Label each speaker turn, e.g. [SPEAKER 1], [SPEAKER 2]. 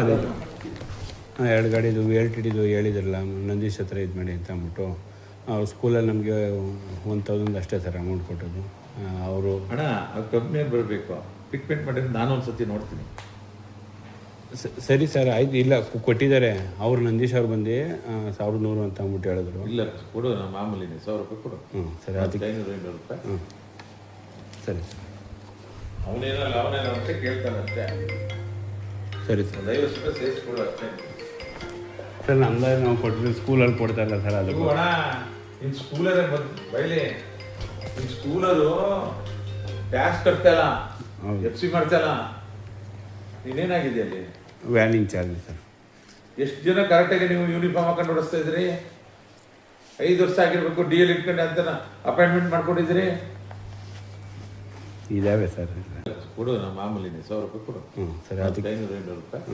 [SPEAKER 1] ಸರಿ ಹಾಂ ಎರಡು ಗಾಡಿದು ಎಲ್ ಟಿ ಡಿದು ಹೇಳಿದ್ರಲ್ಲ ನಂದೀಶ್ ಹತ್ರ ಇದು ಮಾಡಿ ಅಂತ ಅಂದ್ಬಿಟ್ಟು ಅವ್ರು ಸ್ಕೂಲಲ್ಲಿ ನಮಗೆ ಒನ್ ತೌಸಂಡ್ ಅಷ್ಟೇ ಸರ್ ಅಮೌಂಟ್ ಕೊಟ್ಟದ್ದು. ಅವರು
[SPEAKER 2] ಅಣ್ಣ ಕಂಪ್ನಿಯಲ್ಲಿ ಬರಬೇಕು. ಪಿಕ್ಮೆಂಟ್ ಮಾಡಿದ್ರೆ ನಾನು ಒಂದ್ಸತಿ ನೋಡ್ತೀನಿ.
[SPEAKER 1] ಸರಿ ಸರ್ ಆಯ್ತು. ಇಲ್ಲ ಕೊಟ್ಟಿದ್ದಾರೆ. ಅವ್ರು ನಂದೀಶ್ ಅವ್ರು ಬಂದು ಸಾವಿರದ ನೂರು ಅಂತ ಅಂದ್ಬಿಟ್ಟು ಹೇಳಿದ್ರು.
[SPEAKER 2] ಇಲ್ಲ ಕೊಡು ನಮ್ಮ ಮಾಮೂಲಿ ಸಾವಿರ ರೂಪಾಯಿ ಕೊಡು.
[SPEAKER 1] ಹ್ಞೂ ಸರಿ ಅದಕ್ಕೆ
[SPEAKER 2] ಐನೂರು ಐನೂರು ರೂಪಾಯಿ.
[SPEAKER 1] ಹ್ಞೂ ಸರಿ. ಸರ್
[SPEAKER 2] ಅವನೇನಲ್ಲ ಅವನೇನಂತೆ ಕೇಳ್ತಾನಂತೆ.
[SPEAKER 1] ಸರಿ ಸರ್ ಸರ್ ನಮ್ದು ನಾವು ಕೊಟ್ಟಿದ್ದು ಸ್ಕೂಲಲ್ಲಿ ಕೊಡ್ತಾರಲ್ಲ ಸರ್ ಅದು
[SPEAKER 2] ಅಣ್ಣ ನಿನ್ ಸ್ಕೂಲರೇ ಬಂದು ಬೈಲಿ. ನಿನ್ ಸ್ಕೂಲರು ಟ್ಯಾಕ್ಸ್ ಕಟ್ತಲ್ಲ
[SPEAKER 1] ಹೌದು.
[SPEAKER 2] ಎಫ್ ಸಿ ಮಾಡ್ತಲ್ಲ ನೀನೇನಾಗಿದೆ ಅಲ್ಲಿ?
[SPEAKER 1] ವ್ಯಾನಿಂಗ್ ಚಾರ್ಜ್ ಸರ್.
[SPEAKER 2] ಎಷ್ಟು ಜನ ಕರೆಕ್ಟಾಗಿ ನೀವು ಯೂನಿಫಾರ್ಮ್ ಹಾಕೊಂಡು ಓಡಿಸ್ತಾ ಇದ್ರಿ? ಐದು ವರ್ಷ ಆಗಿರ್ಬೇಕು ಡಿ ಎಲ್ ಇಟ್ಕೊಂಡು ಅಂತ ಅಪಾಯಿಂಟ್ಮೆಂಟ್ ಮಾಡ್ಕೊಂಡಿದ್ರಿ?
[SPEAKER 1] ಇದಾವೆ ಸರ್.
[SPEAKER 2] ಕೊಡು ಮಾಮೂಲಿ ಸಾವಿರ ರೂಪಾಯಿ ಕೊಡು.
[SPEAKER 1] ಹ್ಞೂ ಸರಿ ಅದಕ್ಕೆ
[SPEAKER 2] ಐನೂರು ಐನೂರು ರೂಪಾಯಿ.